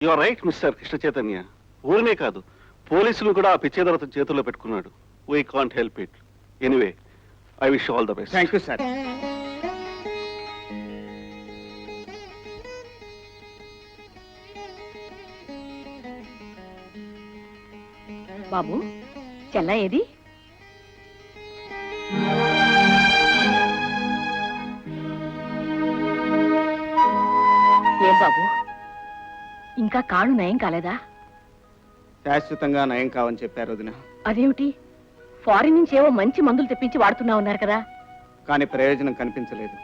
You are right mister Krishna Chaitanya ఊరినే కాదు పోలీసులు కూడా ఆ పిచ్చేదరత చేతుల్లో పెట్టుకున్నాడు. We can't help it anyway I wish all the best thank you sir బాబు చెల్ల ఏది? ఏం బాబు? ఇంకా కాళ్ళు నయం కాలేదా? శాశ్వతంగా నయం కావని చెప్పారు వదిన. అదేమిటి? ఫారిన్ నుంచి ఏవో మంచి మందులు తెప్పించి వాడుతున్నా ఉన్నారు కదా? కానీ ప్రయోజనం కనిపించలేదు.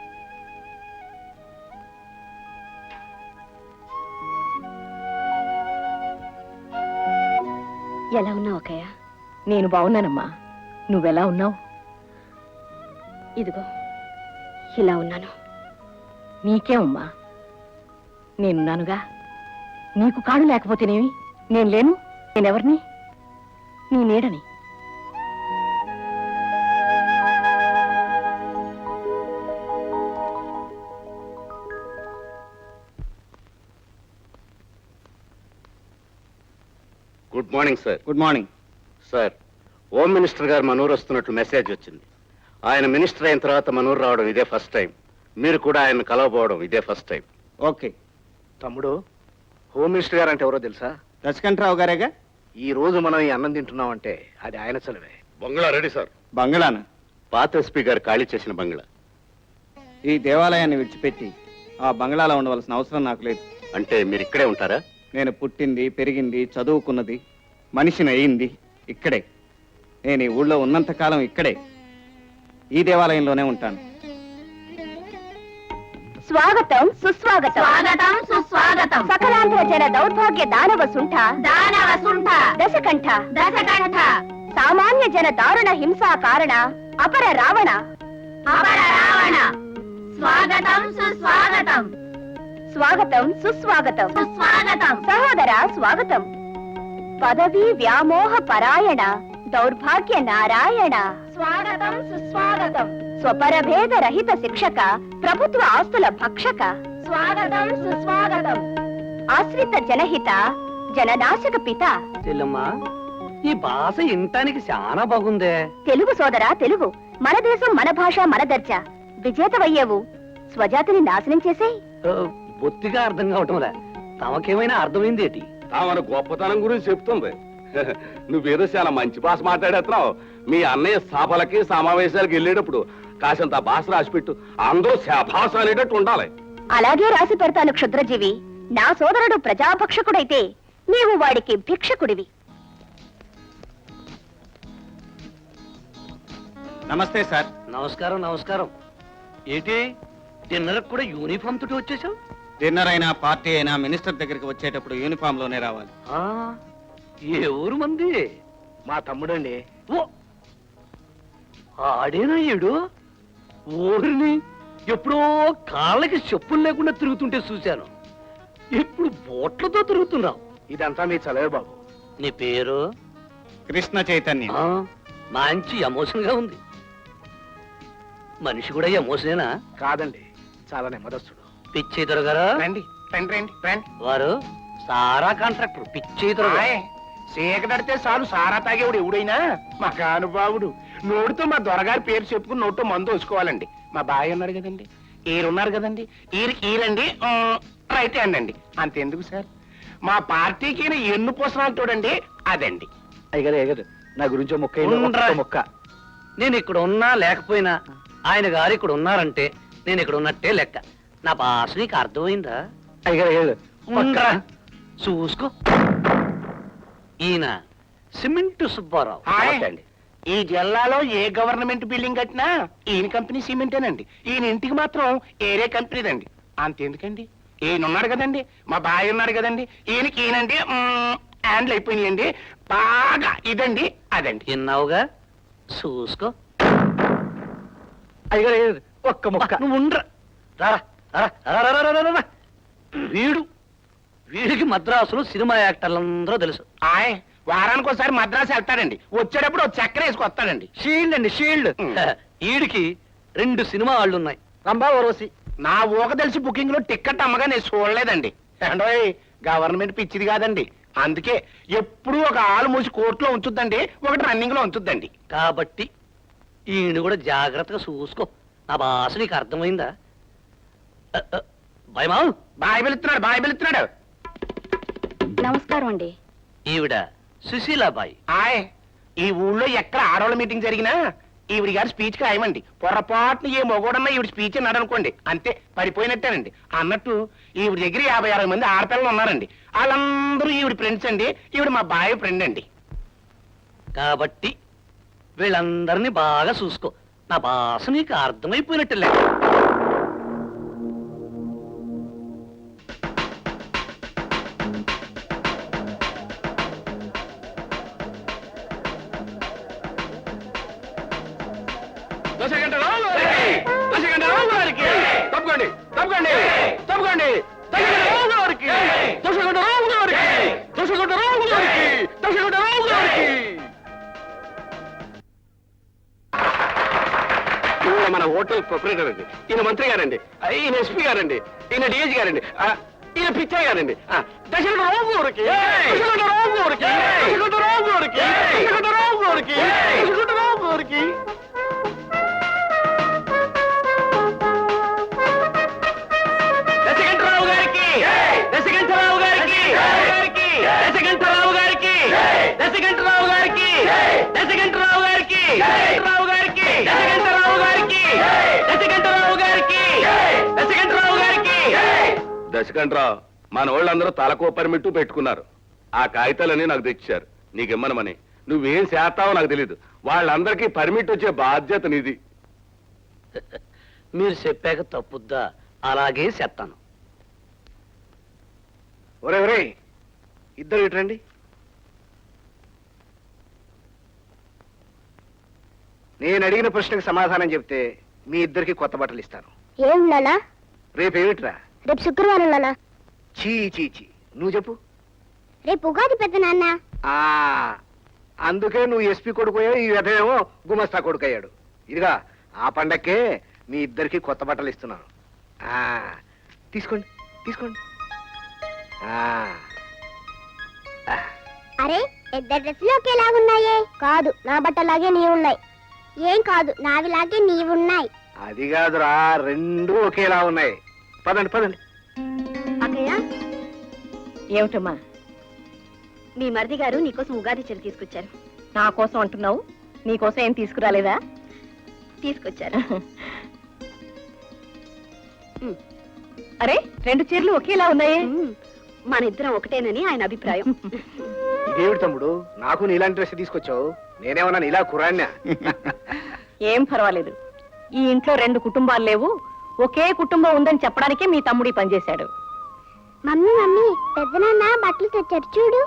ఎలా ఉన్నావు అక్కయ్య? నేను బాగున్నానమ్మా. నువ్వెలా ఉన్నావు? ఇదిగో ఇలా ఉన్నాను. నీకేమమ్మా? నేనున్నానుగా? నీకు కాడు లేకపోతేనేమి? నేను లేను నేనెవరిని నీ నీడని. Good morning sir good morning sir home minister గారు మనూరు వస్తున్నట్లు మెసేజ్ వచ్చింది. ఆయన మినిస్టర్ అయిన తర్వాత మనూరు రావడం ఇదే ఫస్ట్ టైం మీరు కూడా ఆయన కలవబోవడం ఇదే ఫస్ట్ టైం ఓకే తమ్ముడు హోమ్ మినిస్టర్ గారు అంటే ఎవరో తెలుసా? దశకంఠరావు గారేగా? ఈ రోజు మనం ఈ అన్నం తింటున్నామంటే అది ఆయన చలవే బంగ్లా రెడీ సార్. బంగ్లానా? పాత ఎస్పీ గారు ఖాళీ చేసిన బంగ్లా. ఈ దేవాలయాన్ని విడిచిపెట్టి ఆ బంగ్లాలో ఉండవలసిన అవసరం నాకు లేదు. అంటే మీరు ఇక్కడే ఉంటారా? నేను పుట్టింది పెరిగింది చదువుకున్నది మనిషిని అయింది ఇక్కడే. నేను ఈ ఊళ్ళో ఉన్నంత కాలం ఇక్కడే. ఈ దేవాలయంలోనే ఉంటాను. స్వాగతం సుస్వాగతం. స్వాగతం సుస్వాగతం. సకలాంధ్ర జన దౌర్భాగ్య దానవ సుంఠ. దానవ సుంఠ. దశకంఠ. దశకంఠ. సామాన్య జన దారుణ హింసా కారణ అపర రావణ. అపర రావణ. స్వాగతం సుస్వాగతం. స్వాగతం సుస్వాగతం. సుస్వాగతం. సహోదర స్వాగతం. పదవి వ్యామోహ పరాయణ దౌర్భాగ్య నారాయణ. స్వాగతం సుస్వాగతం. స్వపరభేద రహిత శిక్షక ప్రభుత్వ ఆస్తుల భక్షక. స్వాగతం సుస్వాగతం. ఆశ్రిత జనహిత జననాశక పిత. చెల్లమ్మా ఈ భాష ఇంటానికి చాలా బాగుందే. తెలుగు సోదరా తెలుగు. మన దేశం మన భాష మన దర్జా. విజేతవయ్యేవు. స్వజాతిని నాశనం చేసే ఆ, బొత్తిగా అర్థం కావటంలే తమకేమైనా అర్థమైంది ఏంటి? తామన గొప్పతనం గురించి చెప్తుంది. నువ్వేదో చాలా మంచి భాష మాట్లాడేస్తున్నావు. మీ అన్నయ్య సభలకి సమావేశాలకు వెళ్ళేటప్పుడు కాసంత భాష రాసిపెట్టు అందరూ భాష అనేటట్టు ఉండాలి. అలాగే రాసి పెడతాను క్షుద్రజీవి. నా సోదరుడు ప్రజాభక్షకుడైతే నీవు వాడికి భిక్షకుడివి. నమస్తే సార్. నమస్కారం నమస్కారం. ఏంటి? డిన్నర్ కూడా యూనిఫామ్ తోటి వచ్చేసావు? డిన్నర్ అయినా పార్టీ అయినా మినిస్టర్ దగ్గరికి వచ్చేటప్పుడు యూనిఫామ్లోనే రావాలి. ఆ, ఏ ఊరు మంది? మా తమ్ముడండి. ఓ! ఆడేనా ఏడు ఊరిని ఎప్పుడో కాళ్ళకి చెప్పులు లేకుండా తిరుగుతుంటే చూశాను. ఇప్పుడు బోట్లతో తిరుగుతున్నావు. ఇదంతా మీ చలవే బాబు. నీ పేరు? కృష్ణ చైతన్య. ఆ, మంచి ఎమోషన్గా ఉంది. మనిషి కూడా ఎమోషనేనా? కాదండి చాలా నెమ్మదస్తుడు. పిచ్చి దొరగారు? రండి రండి రండి రండి. వారు సారా కాంట్రాక్టర్ పిచ్చి దొరగారు. చీకటడితే చాలు సారా తాగేవాడు ఎవడైనా? మా కానుబావుడు నోటితో మా దొరగారి పేరు చెప్పుకుని నోటితో మందు వేసుకోవాలండి మా బాయ్ ఉన్నారు కదండి. ఈరున్నారు కదండి. ఈరికి ఈరండి రైట్ హ్యాండ్ అండి అంతెందుకు సార్? మా పార్టీకి ఎన్ను పోసనాలు చూడండి అదండి. అయ్యగారు అయ్యగారు నా గురించి మొక్క ఉండ్రా. మొక్క. నేను ఇక్కడ ఉన్నా లేకపోయినా ఆయన గారు ఇక్కడ ఉన్నారంటే నేను ఇక్కడ ఉన్నట్టే లెక్క. నా భాష నీకు అర్థమైందా? అయ్యగారు ఉండ్రా. చూసుకో. ఈయన సిమెంట్ సుబ్బారావు. ఆయ్, ఈ జిల్లాలో ఏ గవర్నమెంట్ బిల్డింగ్ కట్టినా ఈయన కంపెనీ సిమెంటేనండి. ఈయన ఇంటికి మాత్రం ఏరే కంపెనీదండి. అంతెందుకండి? ఈయన ఉన్నాడు కదండి. మా బాయ్ ఉన్నాడు కదండి. ఈయనకి ఈయనండి హ్యాండ్లు అయిపోయినాయండి. బాగా ఇదండి అదండి. విన్నావుగా? చూసుకో. అయ్యగారు ఒక్క నువ్వు ఉండ్రా. వీడు వీడికి మద్రాసులో సినిమా యాక్టర్లందరూ తెలుసు. ఆయ్ వారానికి ఒకసారి మద్రాసు వెళ్తాడండి. వచ్చేటప్పుడు ఒక చక్కెర వేసుకొస్తాడండి షీల్డ్ అండి షీల్డ్. వీడికి రెండు సినిమా వాళ్ళు ఉన్నాయి రంభా ఓరోసి. నా ఊక తెలిసి బుకింగ్లో టికెట్ అమ్మగా నేను చూడలేదండి. గవర్నమెంట్ పిచ్చిది కాదండి. అందుకే ఎప్పుడూ ఒక ఆలు మూసి కోర్టులో ఉంచుద్దండి ఒకటి రన్నింగ్లో ఉంచుద్దండి. కాబట్టి ఈయన కూడా జాగ్రత్తగా చూసుకో. నా భాష నీకు అర్థమైందా? భయమా బాయ్ వెళుతున్నాడు బాయ్ నమస్కారం అండి. ఈవిడ సుశీలాబాయి. ఆయ్ ఈ ఊళ్ళో ఎక్కడ ఆడవాళ్ళ మీటింగ్ జరిగినా ఈవిడి గారి స్పీచ్ ఖాయమండి పొరపాటున ఏ మొగోడన్నా ఈవిడ స్పీచ్ అన్నాడు అనుకోండి అంతే పడిపోయినట్టేనండి. అన్నట్టు ఈవిడ దగ్గర యాభై అరవై మంది ఆడపిల్లలు ఉన్నారండి. వాళ్ళందరూ ఈవిడ ఫ్రెండ్స్ అండి. ఈవిడ మా బాయ్ ఫ్రెండ్ అండి. కాబట్టి వీళ్ళందరినీ బాగా చూసుకో. నా భాష నీకు అర్థమైపోయినట్టు లెక్క గారికి! గారికి! గారికి! ఈయన మన హోటల్ ప్రొపరేటర్ అండి. ఈయన మంత్రి గారండి. ఈయన ఎస్పీ గారండి. ఈయన డిఎస్ గారండి. ఆ, ఈయన పిచ్చయ్య గారండి. ఆ, దశరథ రావు గారికి దశరథ రావు గారికి దశరథ రావు గారికి దశరథ రావు గారికి దశరథ రావు గారికి దశకంఠరావు గారికి దశకంఠరావు గారికి దశకంఠరావు గారికి దశకంఠరావు గారికి దశకంఠరావు గారికి. దశకంఠరావు మన వాళ్ళందరూ తలకో పర్మిట్టు పెట్టుకున్నారు. ఆ కాగితాలన్నీ నాకు తెచ్చారు. నీకిమ్మనమని. నువ్వేం చేస్తావో నాకు తెలియదు వాళ్ళందరికీ పర్మిట్ వచ్చే బాధ్యత నీది. మీరు చెప్పాక తప్పుద్దా? అలాగే చెప్తాను ఒరే ఒరే ఇద్దరు ఇటండి నేను అడిగిన ప్రశ్నకు సమాధానం చెప్తే మీ ఇద్దరికి కొత్త బట్టలు ఇస్తాను. ఏం నానా? రేపు శుక్రవారం నానా? చీ చీ చీ. నువ్వు చెప్పు. రేపు ఉగాది పెద్ద నాన్న. ఆ అందుకే నువ్వు ఎస్పీ కొడుకోయావు ఈ వ్యధమేమో గుమస్తా కొడుకయ్యాడు. ఇదిగా ఆ పండక్కే మీ ఇద్దరికి కొత్త బట్టలు ఇస్తున్నాను. ఆ తీసుకోండి తీసుకోండి. ఆ. అరే ఇద్దరు డ్రెస్సులు ఒకేలాగున్నాయే. కాదు నా బట్టలాగే నీ ఉన్నాయి ఏం కాదు నావిలాగే నీవున్నాయి. అది కాదురా రెండు ఒకేలా ఉన్నాయి. పదండి పదండి. అక్కయ్య? ఏమిటమ్మా? మీ మరిది గారు నీకోసం ఉగాది చీర తీసుకొచ్చారు. నా కోసం అంటున్నావు? నీకోసం ఏం తీసుకురాలేదా? తీసుకొచ్చారు. అరే రెండు చీరలు ఒకేలా ఉన్నాయే? మన ఇద్దరం ఒకటేనని ఆయన అభిప్రాయం. ఇదేమిటి తమ్ముడు? నాకు నీలాంటి డ్రెస్ తీసుకొచ్చావు? నేనేమన్నా నీలా కురాన్యా ఏం పర్వాలేదు. ఈ ఇంట్లో రెండు కుటుంబాలు లేవు. ఒకే కుటుంబం ఉందని చెప్పడానికే మీ తమ్ముడి పనిచేశాడు మమ్మీ మమ్మీ పెద్దనాన్న బట్టలు తెచ్చారు చూడు.